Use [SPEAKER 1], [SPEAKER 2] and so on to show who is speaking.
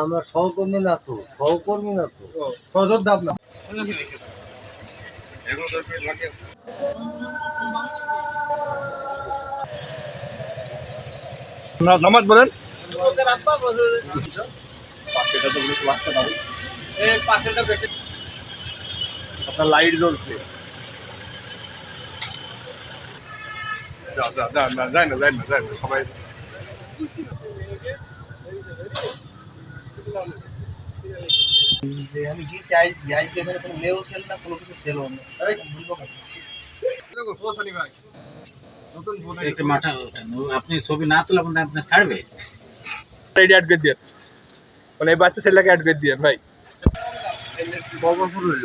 [SPEAKER 1] আমরা সহকর্মী না তো, সহকর্মী না তো।
[SPEAKER 2] সহযোদ্ধা আপনার নামাজ বলেন। আপনার লাইট জ্বলছে। যায় না যায় না যায় না, সবাই
[SPEAKER 1] যে আমি গিয়েছি আইস আইস এখানে কোনো মেয়েও সেল না কোনো কিছু সেলও না। আরে
[SPEAKER 3] মাথা আপনি ছবি না তুলে আপনি ছাড়বে?
[SPEAKER 2] সাইডে অ্যাড করে দিয়ে মানে এই বাচ্চা ছেলেকে অ্যাড করে দিয়ে ভাই।
[SPEAKER 1] বরবরপুর হইল